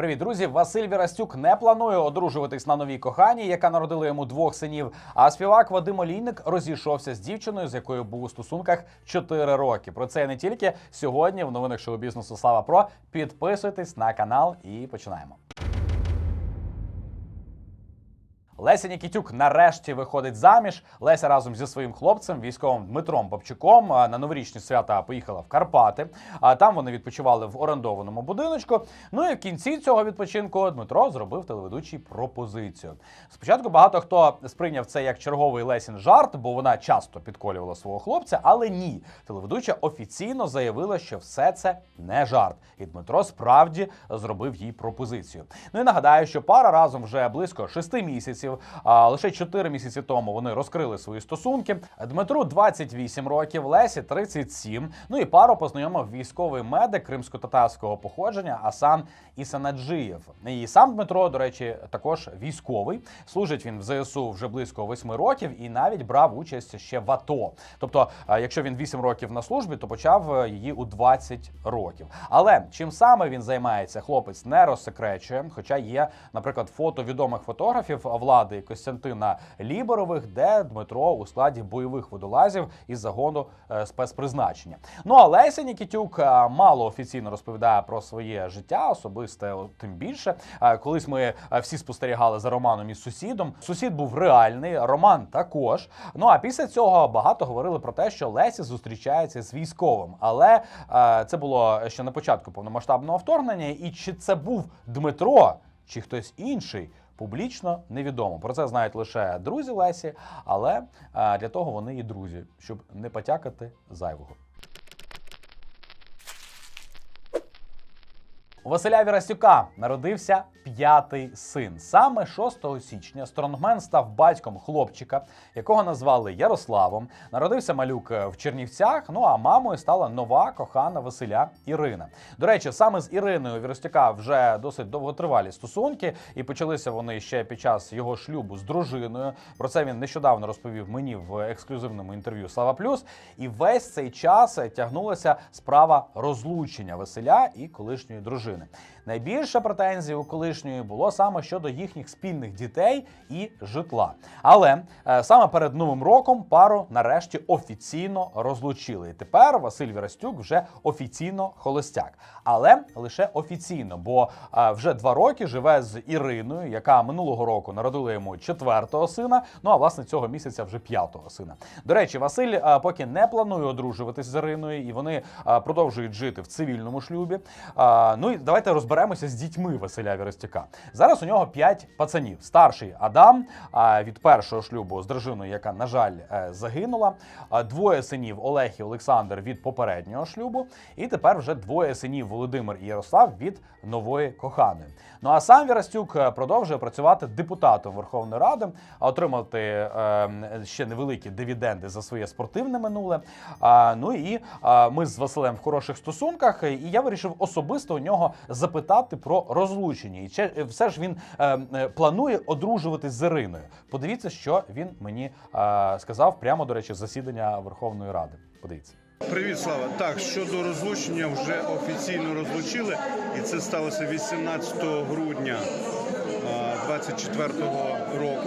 Привіт, друзі! Василь Вірастюк не планує одружуватись на новій коханій, яка народила йому двох синів. А співак Вадим Олійник розійшовся з дівчиною, з якою був у стосунках 4 роки. Про це не тільки сьогодні в новинах шоу бізнесу Слава Про. Підписуйтесь на канал і починаємо. Леся Нікітюк нарешті виходить заміж. Леся разом зі своїм хлопцем, військовим Дмитром Попчуком, на новорічні свята поїхала в Карпати. А там вони відпочивали в орендованому будиночку. Ну і в кінці цього відпочинку Дмитро зробив телеведучій пропозицію. Спочатку багато хто сприйняв це як черговий Лесін жарт, бо вона часто підколювала свого хлопця, але ні. Телеведуча офіційно заявила, що все це не жарт, і Дмитро справді зробив їй пропозицію. Ну і нагадаю, що пара разом вже близько шести місяців. А лише 4 місяці тому вони розкрили свої стосунки. Дмитру 28 років, Лесі 37. Ну і пару познайомив військовий медик кримсько-татарського походження Асан Ісанаджиєв. І сам Дмитро, до речі, також військовий. Служить він в ЗСУ вже близько 8 років і навіть брав участь ще в АТО. Тобто, якщо він 8 років на службі, то почав е, її у 20 років. Але чим саме він займається, хлопець не розсекречує. Хоча є, наприклад, фото відомих фотографів влади і Костянтина Ліборових, де Дмитро у складі бойових водолазів із загону е, спецпризначення. Ну а Леся Нікітюк е, мало офіційно розповідає про своє життя, особисте тим більше. Е, Колись ми всі спостерігали за Романом із сусідом. Сусід був реальний, Роман також. Ну а після цього багато говорили про те, що Леся зустрічається з військовим. Але це було ще на початку повномасштабного вторгнення. І чи це був Дмитро, чи хтось інший? Публічно невідомо. Про це знають лише друзі Лесі, але е, для того вони і друзі, щоб не потякати зайвого. У Василя Вірастюка народився п'ятий син. Саме 6 січня Стронгмен став батьком хлопчика, якого назвали Ярославом. Народився малюк в Чернівцях. Ну а мамою стала нова кохана Василя Ірина. До речі, саме з Іриною Вірастюка вже досить довготривалі стосунки, і почалися вони ще під час його шлюбу з дружиною. Про це він нещодавно розповів мені в ексклюзивному інтерв'ю Слава Плюс. І весь цей час тягнулася справа розлучення Василя і колишньої дружини. drużyny. Найбільше претензій у колишньої було саме щодо їхніх спільних дітей і житла. Але е, саме перед новим роком пару нарешті офіційно розлучили. І тепер Василь Вірастюк вже офіційно холостяк, але лише офіційно, бо е, вже два роки живе з Іриною, яка минулого року народила йому четвертого сина. Ну а власне цього місяця вже п'ятого сина. До речі, Василь е, поки не планує одружуватись з Іриною, і вони продовжують жити в цивільному шлюбі. Ну і давайте розберемося з дітьми Василя Віростюка. Зараз у нього п'ять пацанів. Старший Адам від першого шлюбу з дружиною, яка, на жаль, е, загинула. Двоє синів Олег і Олександр від попереднього шлюбу. І тепер вже двоє синів Володимир і Ярослав від нової коханої. Ну а сам Вірастюк е, продовжує працювати депутатом Верховної Ради, отримати е, ще невеликі дивіденди за своє спортивне минуле. Ну і ми з Василем в хороших стосунках, і я вирішив особисто у нього запитати про розлучення. І чи все ж він е, е, планує одружуватись з Іриною. Подивіться, що він мені е, сказав прямо до речі, засідання Верховної Ради. Подивіться. Привіт, Слава. Так, щодо розлучення вже офіційно розлучили, і це сталося 18 грудня 2024 року.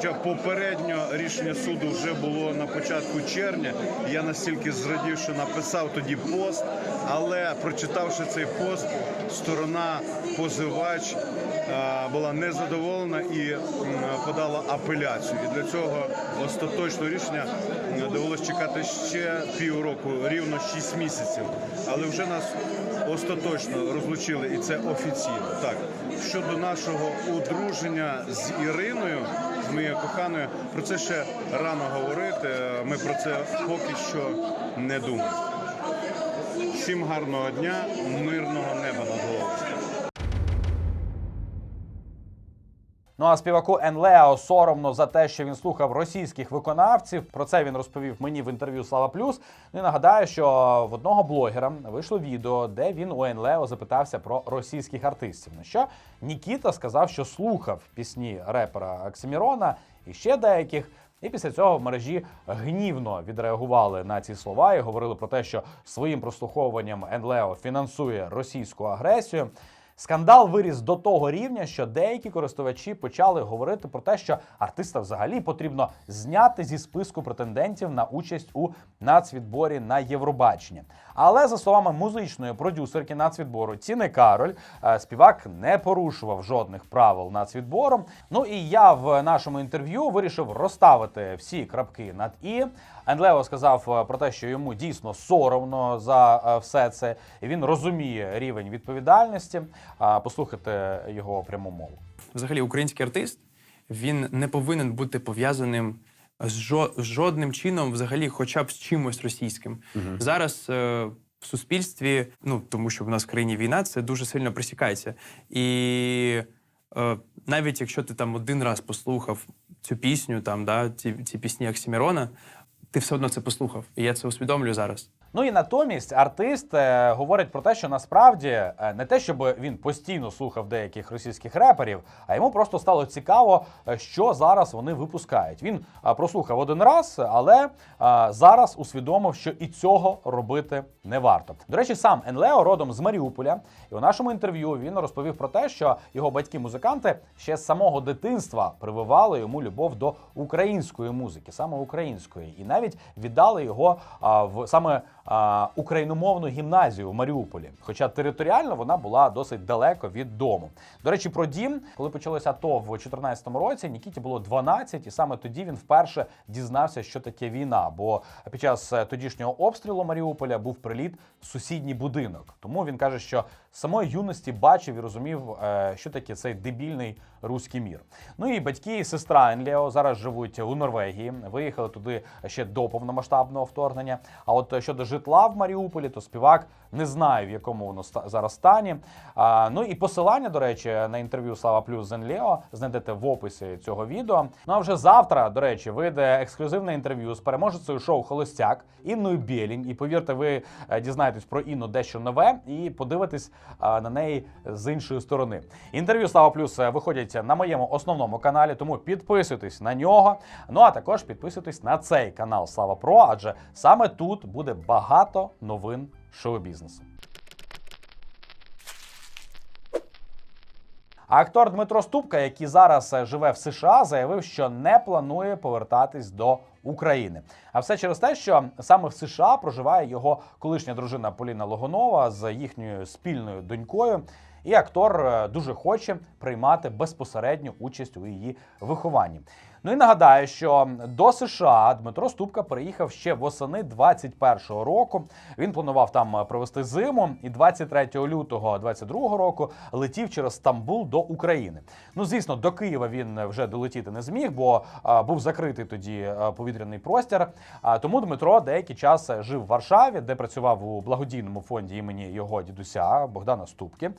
Хоча попередньо рішення суду вже було на початку червня. Я настільки зрадів, що написав тоді пост, але прочитавши цей пост, сторона позивач е, була незадоволена і подала апеляцію. І для цього остаточного рішення довелося чекати ще півроку, рівно 6 місяців. Але вже нас остаточно розлучили, і це офіційно. Так щодо нашого одруження з Іриною, з моєю коханою, про це ще рано говорити. Ми про це поки що не думаємо. Всім гарного дня, мирного неба над головою. Ну а співаку Енлео соромно за те, що він слухав російських виконавців. Про це він розповів мені в інтерв'ю Слава Плюс. Ну і нагадаю, що в одного блогера вийшло відео, де він у Енлео запитався про російських артистів. На що Нікіта сказав, що слухав пісні репера Оксимірона і ще деяких. І після цього в мережі гнівно відреагували на ці слова і говорили про те, що своїм прослуховуванням Енлео фінансує російську агресію. Скандал виріс до того рівня, що деякі користувачі почали говорити про те, що артиста взагалі потрібно зняти зі списку претендентів на участь у нацвідборі на Євробачення. Але за словами музичної продюсерки нацвідбору Тіни Кароль, е, співак не порушував жодних правил нацвідбору. Ну і я в нашому інтерв'ю вирішив розставити всі крапки над і. Енлео сказав е, про те, що йому дійсно соромно за е, все це, і він розуміє рівень відповідальності. А, Послухайте його пряму мову. взагалі український артист він не повинен бути пов'язаним з жодним чином, взагалі, хоча б з чимось російським. Зараз е, в суспільстві, ну тому що в нас в країні війна, це дуже сильно присікається. І е, навіть якщо ти там один раз послухав цю пісню, там да, ці, ці пісні Оксімірона, ти все одно це послухав. І я це усвідомлюю зараз. Ну і натомість артист е, говорить про те, що насправді е, не те, щоб він постійно слухав деяких російських реперів, а йому просто стало цікаво, е, що зараз вони випускають. Він прослухав один раз, але зараз усвідомив, що і цього робити не варто. До речі, сам Енлео родом з Маріуполя, і у нашому інтерв'ю він розповів про те, що його батьки-музиканти ще з самого дитинства прививали йому любов до української музики, саме української, і навіть віддали його в саме україномовну гімназію в Маріуполі. Хоча територіально вона була досить далеко від дому. До речі, про дім, коли почалося АТО в 2014 році, Нікіті було 12, і саме тоді він вперше дізнався, що таке війна. Бо під час е, тодішнього обстрілу Маріуполя був приліт в сусідній будинок. Тому він каже, що з самої юності бачив і розумів, е, що таке цей дебільний руський мір. Ну і батьки і сестра Енлео зараз живуть у Норвегії. Виїхали туди ще до повномасштабного вторгнення. А от щодо житла в Маріуполі, то співак не знає, в якому воно зараз стані. А, ну і посилання, до речі, на інтерв'ю Слава Плюс з Енлео знайдете в описі цього відео. Ну а вже завтра, до речі, вийде ексклюзивне інтерв'ю з переможецею шоу Холостяк Інною Бєлінь. І повірте, ви е, дізнаєтесь про Інну дещо нове і подивитесь а, на неї з іншої сторони. Інтерв'ю Слава Плюс е, виходять на моєму основному каналі, тому підписуйтесь на нього. Ну а також підписуйтесь на цей канал Слава Про, адже саме тут буде багато новин шоу-бізнесу. Актор Дмитро Ступка, який зараз е, живе в США, заявив, що не планує повертатись до України. А все через те, що саме в США проживає його колишня дружина Поліна Логонова з їхньою спільною донькою. І актор е, дуже хоче приймати безпосередню участь у її вихованні. Ну і нагадаю, що до США Дмитро Ступка приїхав ще восени 21-го року. Він планував там провести зиму, і 23 лютого 22-го року летів через Стамбул до України. Ну, звісно, до Києва він вже долетіти не зміг, бо а, був закритий тоді повітряний простір. А, тому Дмитро деякий час жив в Варшаві, де працював у благодійному фонді імені його дідуся Богдана Ступки.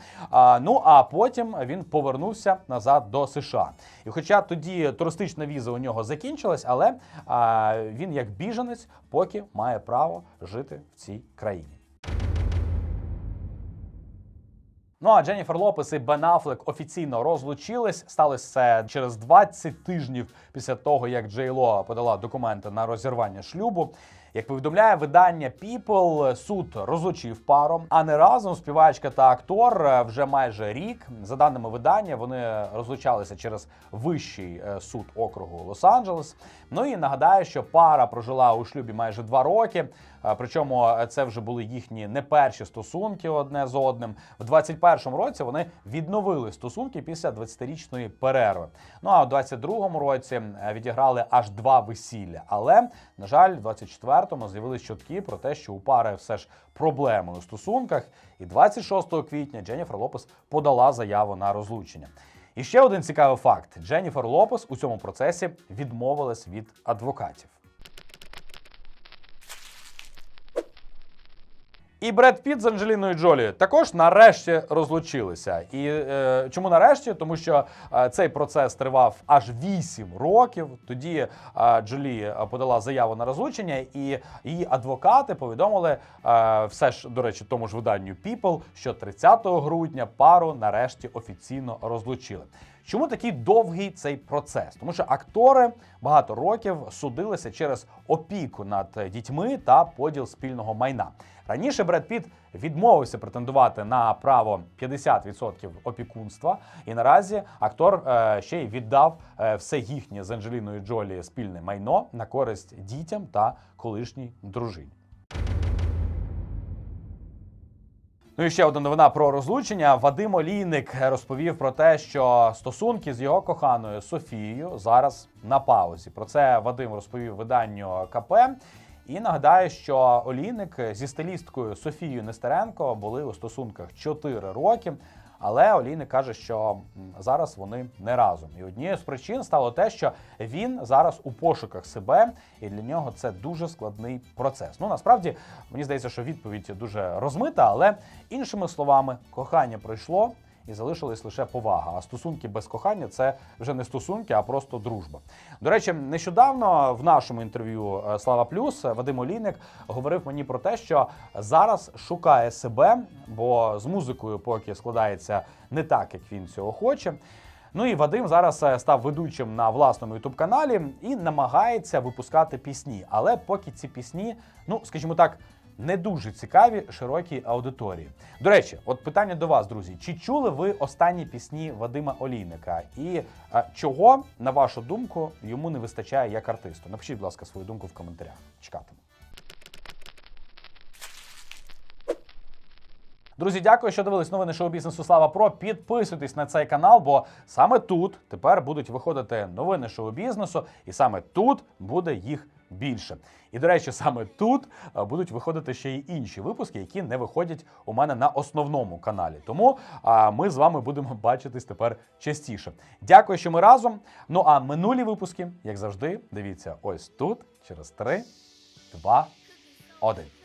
Ну а потім він повернувся назад до США. І хоча тоді туристична віза у нього закінчилась, але він як біженець поки має право жити в цій країні. Ну а Дженніфер Лопес і Бен Аффлек офіційно розлучились. Сталося це через 20 тижнів після того, як Джей Ло подала документи на розірвання шлюбу. Як повідомляє видання People, суд розлучив пару, а не разом співачка та актор е, вже майже рік. За даними видання, вони розлучалися через вищий е, суд округу Лос-Анджелес. Ну і нагадаю, що пара прожила у шлюбі майже два роки. Е, причому це вже були їхні не перші стосунки одне з одним. В 21-му році вони відновили стосунки після 20-річної перерви. Ну а у 22-му році відіграли аж два весілля. Але на жаль, 24 відвертому з'явились чутки про те, що у пари все ж проблеми у стосунках. І 26 квітня Дженніфер Лопес подала заяву на розлучення. І ще один цікавий факт: Дженніфер Лопес у цьому процесі відмовилась від адвокатів. І Бред Піт з Анджеліною Джолі також нарешті розлучилися. І е, чому нарешті? Тому що е, цей процес тривав аж 8 років. Тоді е, Джолі е, подала заяву на розлучення, і її адвокати повідомили е, все ж, до речі, тому ж виданню People, що 30 грудня пару нарешті офіційно розлучили. Чому такий довгий цей процес? Тому що актори багато років судилися через опіку над дітьми та поділ спільного майна. Раніше Бред Піт відмовився претендувати на право 50% опікунства, і наразі актор е, ще й віддав е, все їхнє з Анджеліною Джолі спільне майно на користь дітям та колишній дружині. Ну і ще одна новина про розлучення. Вадим Олійник розповів про те, що стосунки з його коханою Софією зараз на паузі. Про це Вадим розповів виданню КП. І нагадаю, що Олійник зі стилісткою Софією Нестеренко були у стосунках 4 роки. Але Олійник каже, що зараз вони не разом. І однією з причин стало те, що він зараз у пошуках себе, і для нього це дуже складний процес. Ну насправді мені здається, що відповідь дуже розмита, але іншими словами, кохання пройшло. І залишилась лише повага. А стосунки без кохання це вже не стосунки, а просто дружба. До речі, нещодавно в нашому інтерв'ю е, Слава Плюс Вадим Олійник говорив мені про те, що зараз шукає себе, бо з музикою поки складається не так, як він цього хоче. Ну і Вадим зараз е, став ведучим на власному ютуб каналі і намагається випускати пісні. Але поки ці пісні, ну скажімо так, не дуже цікаві широкій аудиторії. До речі, от питання до вас, друзі: чи чули ви останні пісні Вадима Олійника? І е, чого, на вашу думку, йому не вистачає як артисту? Напишіть, будь ласка, свою думку в коментарях. Чекатиму. Друзі, дякую, що дивились новини шоу бізнесу Слава Про. Підписуйтесь на цей канал, бо саме тут тепер будуть виходити новини шоу бізнесу, і саме тут буде їх більше. І до речі, саме тут е, будуть виходити ще й інші випуски, які не виходять у мене на основному каналі. Тому ми з вами будемо бачитись тепер частіше. Дякую, що ми разом. Ну а минулі випуски, як завжди, дивіться ось тут через 3, 2, 1.